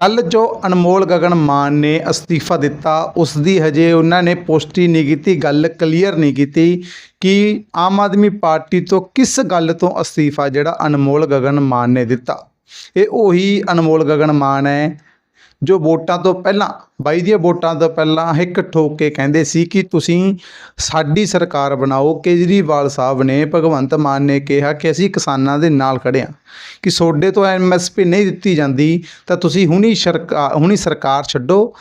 ਕੱਲ ਜੋ ਅਨਮੋਲ ਗਗਨ ਮਾਨ ਨੇ ਅਸਤੀਫਾ ਦਿੱਤਾ, ਉਸ ਦੀ ਹਜੇ ਉਹਨਾਂ ਨੇ ਪੁਸ਼ਟੀ ਨਹੀਂ ਕੀਤੀ, ਗੱਲ ਕਲੀਅਰ ਨਹੀਂ ਕੀਤੀ ਕਿ ਆਮ ਆਦਮੀ ਪਾਰਟੀ ਤੋਂ ਕਿਸ ਗੱਲ ਤੋਂ ਅਸਤੀਫਾ ਜਿਹੜਾ ਅਨਮੋਲ ਗਗਨ ਮਾਨ ਨੇ ਦਿੱਤਾ। ਇਹ ਉਹੀ ਅਨਮੋਲ ਗਗਨ ਮਾਨ ਹੈ ਜੋ ਵੋਟਾਂ ਤੋਂ ਪਹਿਲਾਂ, ਬਾਈ ਦੀਆਂ ਵੋਟਾਂ ਤੋਂ ਪਹਿਲਾਂ ਹਿੱਕ ਠੋਕ ਕੇ ਕਹਿੰਦੇ ਸੀ ਕਿ ਤੁਸੀਂ ਸਾਡੀ ਸਰਕਾਰ ਬਣਾਓ। ਕੇਜਰੀਵਾਲ ਸਾਹਿਬ ਨੇ, ਭਗਵੰਤ ਮਾਨ ਨੇ ਕਿਹਾ ਕਿ ਅਸੀਂ ਕਿਸਾਨਾਂ ਦੇ ਨਾਲ ਖੜੇ ਹਾਂ। ਕਿ ਸੋਡੇ ਤੋਂ ਐਮਐਸਪੀ ਨਹੀਂ ਦਿੱਤੀ ਜਾਂਦੀ, ਤਾਂ ਤੁਸੀਂ ਹੁਣੀ ਸਰਕਾਰ ਹੁਣੀ ਸਰਕਾਰ ਛੱਡੋ,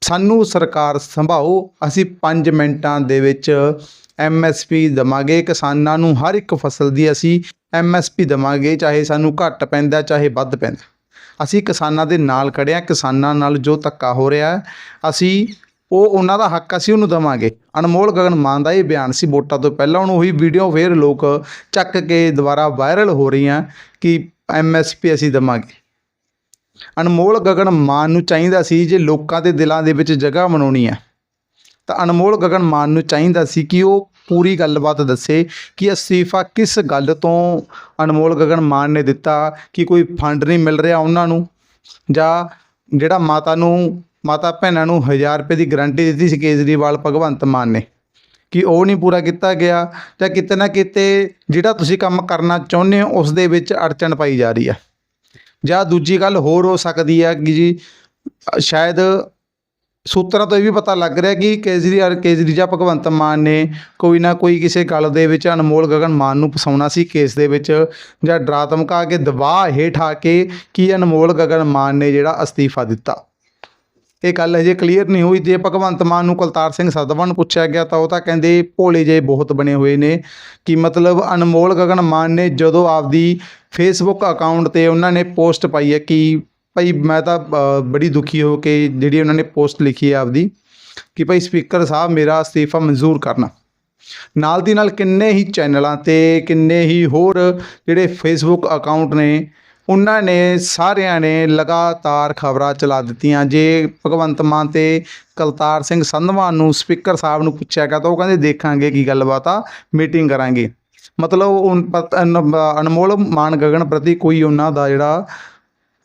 ਸਾਨੂੰ ਸਰਕਾਰ ਸੰਭਾਓ, ਅਸੀਂ 5 ਮਿੰਟਾਂ ਦੇ ਵਿੱਚ ਐਮਐਸਪੀ ਦਵਾਂਗੇ, ਕਿਸਾਨਾਂ ਨੂੰ ਹਰ ਇੱਕ ਫਸਲ ਦੀ ਅਸੀਂ ਐਮਐਸਪੀ ਦਵਾਂਗੇ, ਚਾਹੇ ਸਾਨੂੰ ਘੱਟ ਪੈਂਦਾ, ਚਾਹੇ ਵੱਧ ਪੈਂਦਾ। ਅਸੀਂ ਕਿਸਾਨਾਂ ਦੇ ਨਾਲ ਖੜੇ ਹਾਂ, ਕਿਸਾਨਾਂ ਨਾਲ ਜੋ ਧੱਕਾ ਹੋ ਰਿਹਾ ਅਸੀਂ ਉਹ ਉਹਨਾਂ ਦਾ ਹੱਕ ਅਸੀਂ ਉਹਨੂੰ ਦੇਵਾਂਗੇ। ਅਨਮੋਲ ਗਗਨ ਮਾਨ ਦਾ ਇਹ ਬਿਆਨ ਸੀ ਵੋਟਾਂ ਤੋਂ ਪਹਿਲਾਂ ਉਹਨੂੰ ਉਹੀ ਵੀਡੀਓ ਫੇਰ ਲੋਕ ਚੱਕ ਕੇ ਦੁਬਾਰਾ ਵਾਇਰਲ ਹੋ ਰਹੀਆਂ ਕਿ ਐਮਐਸਪੀ ਅਸੀਂ ਦੇਵਾਂਗੇ। ਅਨਮੋਲ ਗਗਨ ਮਾਨ ਨੂੰ ਚਾਹੀਦਾ ਸੀ ਜੇ ਲੋਕਾਂ ਦੇ ਦਿਲਾਂ ਦੇ ਵਿੱਚ ਜਗ੍ਹਾ ਬਣਾਉਣੀ ਹੈ, ਤਾਂ ਅਨਮੋਲ ਗਗਨ ਮਾਨ ਨੂੰ ਚਾਹੀਦਾ ਸੀ ਕਿ ਉਹ ਪੂਰੀ ਗੱਲਬਾਤ ਦੱਸੇ ਕਿ ਅਸਤੀਫਾ ਕਿਸ ਗੱਲ ਤੋਂ ਅਨਮੋਲ ਗਗਨ ਮਾਨ ਨੇ ਦਿੱਤਾ, ਕਿ ਕੋਈ ਫੰਡ ਨਹੀਂ ਮਿਲ ਰਿਹਾ ਉਹਨਾਂ ਨੂੰ? ਜਾਂ ਜਿਹੜਾ ਮਾਤਾ ਨੂੰ, ਮਾਤਾ ਭੈਣਾਂ ਨੂੰ 1000 ਰੁਪਏ ਦੀ ਗਰੰਟੀ ਦਿੱਤੀ ਸੀ ਕੇਜਰੀਵਾਲ, ਭਗਵੰਤ ਮਾਨ ਨੇ, ਕਿ ਉਹ ਨਹੀਂ ਪੂਰਾ ਕੀਤਾ ਗਿਆ? ਜਾਂ ਕਿਤੇ ਨਾ ਕਿਤੇ ਜਿਹੜਾ ਤੁਸੀਂ ਕੰਮ ਕਰਨਾ ਚਾਹੁੰਦੇ ਹੋ, ਉਸ ਦੇ ਵਿੱਚ ਅੜਚਣ ਪਾਈ ਜਾ ਰਹੀ ਹੈ। ਜਾਂ ਦੂਜੀ ਗੱਲ ਹੋਰ ਹੋ ਸਕਦੀ ਹੈ ਕਿ ਜੀ ਸ਼ਾਇਦ ਸੂਤਰਾਂ ਤੋਂ ਇਹ ਵੀ ਪਤਾ ਲੱਗ ਰਿਹਾ ਕਿ ਕੇਜਰੀਵਾਲ ਕੇਜਰੀ ਜਾਂ ਭਗਵੰਤ ਮਾਨ ਨੇ ਕੋਈ ਨਾ ਕੋਈ ਕਿਸੇ ਗੱਲ ਦੇ ਵਿੱਚ ਅਨਮੋਲ ਗਗਨ ਮਾਨ ਨੂੰ ਫਸਾਉਣਾ ਸੀ ਕੇਸ ਦੇ ਵਿੱਚ, ਜਾਂ ਡਰਾ ਧਮਕਾ ਕੇ ਦਬਾਅ ਹੇਠ ਆ ਕੇ ਕੀ ਅਨਮੋਲ ਗਗਨ ਮਾਨ ਨੇ ਜਿਹੜਾ ਅਸਤੀਫਾ ਦਿੱਤਾ। ਇਹ ਗੱਲ ਹਜੇ ਕਲੀਅਰ ਨਹੀਂ ਹੋਈ। ਜੇ ਭਗਵੰਤ ਮਾਨ ਨੂੰ ਕੁਲਤਾਰ ਸਿੰਘ ਸਦਵਾ ਨੂੰ ਪੁੱਛਿਆ ਗਿਆ ਤਾਂ ਉਹ ਤਾਂ ਕਹਿੰਦੇ ਭੋਲੇ ਜੇ ਬਹੁਤ ਬਣੇ ਹੋਏ ਨੇ, ਕਿ ਮਤਲਬ ਅਨਮੋਲ ਗਗਨ ਮਾਨ ਨੇ ਜਦੋਂ ਆਪਦੀ ਫੇਸਬੁੱਕ ਅਕਾਊਂਟ ਤੇ ਉਹਨਾਂ ਨੇ ਪੋਸਟ ਪਾਈ ਹੈ ਕਿ ਭਾਈ ਮੈਂ ਤਾਂ ਬੜੀ ਦੁਖੀ ਹੋ ਕੇ ਜਿਹੜੀ ਉਹਨਾਂ ਨੇ ਪੋਸਟ ਲਿਖੀ ਹੈ ਆਪਦੀ ਕਿ ਭਾਈ ਸਪੀਕਰ ਸਾਹਿਬ ਮੇਰਾ ਅਸਤੀਫਾ ਮਨਜ਼ੂਰ ਕਰਨਾ। ਨਾਲ ਦੀ ਨਾਲ ਕਿੰਨੇ ਹੀ ਚੈਨਲਾਂ ਤੇ ਕਿੰਨੇ ਹੀ ਹੋਰ ਜਿਹੜੇ ਫੇਸਬੁੱਕ ਅਕਾਊਂਟ ਨੇ ਉਹਨਾਂ ਨੇ ਸਾਰਿਆਂ ਨੇ ਲਗਾਤਾਰ ਖਬਰਾਂ ਚਲਾ ਦਿੱਤੀਆਂ। ਜੇ ਭਗਵੰਤ ਮਾਨ ਤੇ ਕਲਤਾਰ ਸਿੰਘ ਸੰਧਵਾਨ ਨੂੰ ਸਪੀਕਰ ਸਾਹਿਬ ਨੂੰ ਪੁੱਛਿਆ ਗਿਆ ਤਾਂ ਉਹ ਕਹਿੰਦੇ ਦੇਖਾਂਗੇ ਕੀ ਗੱਲਬਾਤ ਆ ਮੀਟਿੰਗ ਕਰਾਂਗੇ। ਮਤਲਬ ਉਹ ਅਨਮੋਲ ਮਾਨ ਗਗਨ ਪ੍ਰਤੀ ਕੋਈ ਉਹਨਾਂ ਦਾ ਜਿਹੜਾ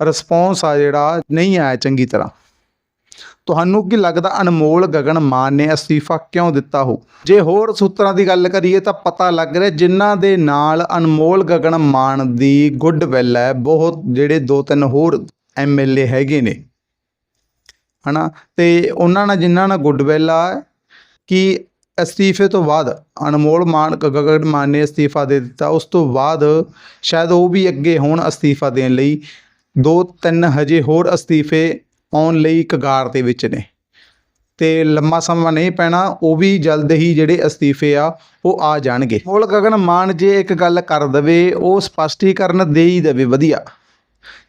ਰਿਸਪੌਂਸ ਆ ਜਿਹੜਾ ਨਹੀਂ ਆਇਆ ਚੰਗੀ ਤਰ੍ਹਾਂ। ਤੁਹਾਨੂੰ ਕੀ ਲੱਗਦਾ ਅਨਮੋਲ ਗਗਨ ਮਾਨ ਨੇ ਅਸਤੀਫਾ ਕਿਉਂ ਦਿੱਤਾ ਹੋ? ਜੇ ਹੋਰ ਸੂਤਰਾਂ ਦੀ ਗੱਲ ਕਰੀਏ ਤਾਂ ਪਤਾ ਲੱਗ ਰਿਹਾ ਜਿਨ੍ਹਾਂ ਦੇ ਨਾਲ ਅਨਮੋਲ ਗਗਨ ਮਾਨ ਦੀ ਗੁੱਡ ਵਿਲ ਹੈ, ਬਹੁਤ ਜਿਹੜੇ ਦੋ ਤਿੰਨ ਹੋਰ ਐਮਐਲਏ ਹੈਗੇ ਨੇ। ਹਨਾ? ਤੇ ਉਹਨਾਂ ਨਾਲ ਜਿਨ੍ਹਾਂ ਨਾਲ ਗੁੱਡ ਵਿਲ ਆ, ਕਿ ਅਸਤੀਫੇ ਤੋਂ ਬਾਅਦ ਅਨਮੋਲ ਮਾਨ ਗਗਨ ਮਾਨ ਨੇ ਅਸਤੀਫਾ ਦੇ ਦਿੱਤਾ, ਉਸ ਤੋਂ ਬਾਅਦ ਸ਼ਾਇਦ ਉਹ ਵੀ ਅੱਗੇ ਹੋਣ ਅਸਤੀਫਾ ਦੇਣ ਲਈ ਦੋ ਤਿੰਨ ਹਜੇ ਹੋਰ ਅਸਤੀਫੇ ਆਉਣ ਲਈ ਕਗਾਰ ਦੇ ਵਿੱਚ ਨੇ। ਤੇ ਲੰਮਾ ਸਮਾਂ ਨਹੀਂ ਪੈਣਾ, ਉਹ ਵੀ ਜਲਦ ਹੀ ਜਿਹੜੇ ਅਸਤੀਫੇ ਆ, ਉਹ ਆ ਜਾਣਗੇ। ਮੋਲ ਗਗਨ ਮਾਨ ਜੇ ਇੱਕ ਗੱਲ ਕਰ ਦਵੇ, ਉਹ ਸਪਸ਼ਟੀਕਰਨ ਦੇ ਹੀ ਦੇਵੇ, ਵਧੀਆ।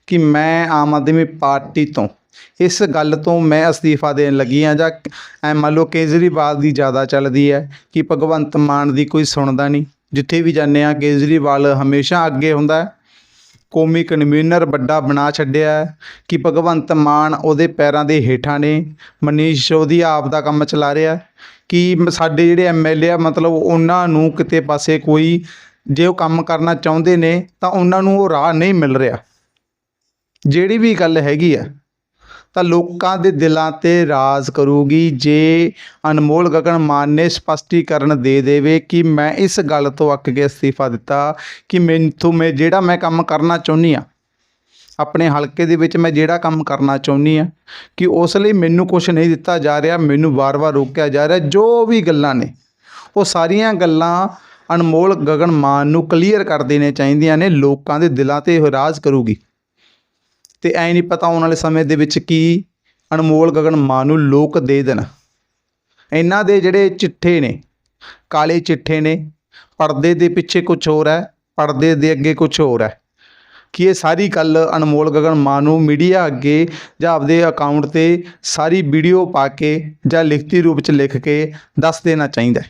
ਕਿ ਮੈਂ ਆਮ ਆਦਮੀ ਪਾਰਟੀ ਤੋਂ ਇਸ ਗੱਲ ਤੋਂ ਮੈਂ ਅਸਤੀਫਾ ਦੇਣ ਲੱਗੀ ਆ ਜਾਂ ਐ ਮੰਨ ਲਓ ਕੇਜਰੀਵਾਲ ਦੀ ਜ਼ਿਆਦਾ ਚੱਲਦੀ ਹੈ ਕਿ ਭਗਵੰਤ ਮਾਨ ਦੀ ਕੋਈ ਸੁਣਦਾ ਨਹੀਂ। ਜਿੱਥੇ ਵੀ ਜਾਂਦੇ ਆ ਕੇਜਰੀਵਾਲ ਹਮੇਸ਼ਾ ਅੱਗੇ ਹੁੰਦਾ ਹੈ। ਕੌਮੀ ਕਨਵੀਨਰ ਵੱਡਾ ਬਣਾ ਛੱਡਿਆ ਕਿ ਭਗਵੰਤ ਮਾਨ ਉਹਦੇ ਪੈਰਾਂ ਦੇ ਹੇਠਾਂ ਨੇ। ਮਨੀਸ਼ ਉਹਦੀ ਆਪ ਦਾ ਕੰਮ ਚਲਾ ਰਿਹਾ ਕਿ ਸਾਡੇ ਜਿਹੜੇ ਐਮਐਲਏ ਆ, ਮਤਲਬ ਉਹਨਾਂ ਨੂੰ ਕਿਤੇ ਪਾਸੇ ਕੋਈ ਜੇ ਉਹ ਕੰਮ ਕਰਨਾ ਚਾਹੁੰਦੇ ਨੇ ਤਾਂ ਉਹਨਾਂ ਨੂੰ ਉਹ ਰਾਹ ਨਹੀਂ ਮਿਲ ਰਿਹਾ। ਜਿਹੜੀ ਵੀ ਗੱਲ ਹੈਗੀ ਆ ਤਾਂ ਲੋਕਾਂ ਦੇ ਦਿਲਾਂ ਤੇ ਰਾਜ ਕਰੂਗੀ। ਜੇ ਅਨਮੋਲ ਗਗਨ ਮਾਨ ਨੇ ਸਪਸ਼ਟੀਕਰਨ ਦੇ ਦੇਵੇ ਕਿ ਮੈਂ ਇਸ ਗੱਲ ਤੋਂ ਅੱਕ ਕੇ ਅਸਤੀਫਾ ਦਿੱਤਾ ਕਿ ਮੈਨੂੰ ਮੈਂ ਜਿਹੜਾ ਮੈਂ ਕੰਮ ਕਰਨਾ ਚਾਹੁੰਦੀ ਆ ਆਪਣੇ ਹਲਕੇ ਦੇ ਵਿੱਚ ਮੈਂ ਜਿਹੜਾ ਕੰਮ ਕਰਨਾ ਚਾਹੁੰਦੀ ਆ ਕਿ ਉਸ ਲਈ ਮੈਨੂੰ ਕੁਝ ਨਹੀਂ ਦਿੱਤਾ ਜਾ ਰਿਹਾ, ਮੈਨੂੰ ਵਾਰ-ਵਾਰ ਰੋਕਿਆ ਜਾ ਰਿਹਾ, ਜੋ ਵੀ ਗੱਲਾਂ ਨੇ, ਉਹ ਸਾਰੀਆਂ ਗੱਲਾਂ ਅਨਮੋਲ ਗਗਨ ਮਾਨ ਨੂੰ ਕਲੀਅਰ ਕਰ ਦੇਣੇ ਚਾਹੀਦੀਆਂ ਨੇ, ਲੋਕਾਂ ਦੇ ਦਿਲਾਂ ਤੇ ਰਾਜ ਕਰੂਗੀ। ਅਤੇ ਐਂ ਨਹੀਂ ਪਤਾ ਆਉਣ ਵਾਲੇ ਸਮੇਂ ਦੇ ਵਿੱਚ ਕੀ ਅਨਮੋਲ ਗਗਨ ਮਾਨ ਨੂੰ ਲੋਕ ਦੇ ਦੇਣ। ਇਹਨਾਂ ਦੇ ਜਿਹੜੇ ਚਿੱਠੇ ਨੇ, ਕਾਲੇ ਚਿੱਠੇ ਨੇ, ਪਰਦੇ ਦੇ ਪਿੱਛੇ ਕੁਝ ਹੋਰ ਹੈ, ਪਰਦੇ ਦੇ ਅੱਗੇ ਕੁਝ ਹੋਰ ਹੈ। ਕਿ ਇਹ ਸਾਰੀ ਗੱਲ ਅਨਮੋਲ ਗਗਨ ਮਾਨ ਨੂੰ ਮੀਡੀਆ ਅੱਗੇ ਜਾਂ ਆਪਦੇ ਅਕਾਊਂਟ ਤੇ ਸਾਰੀ ਵੀਡੀਓ ਪਾ ਕੇ ਜਾਂ ਲਿਖਤੀ ਰੂਪ ਚ ਲਿਖ ਕੇ ਦੱਸ ਦੇਣਾ ਚਾਹੀਦਾ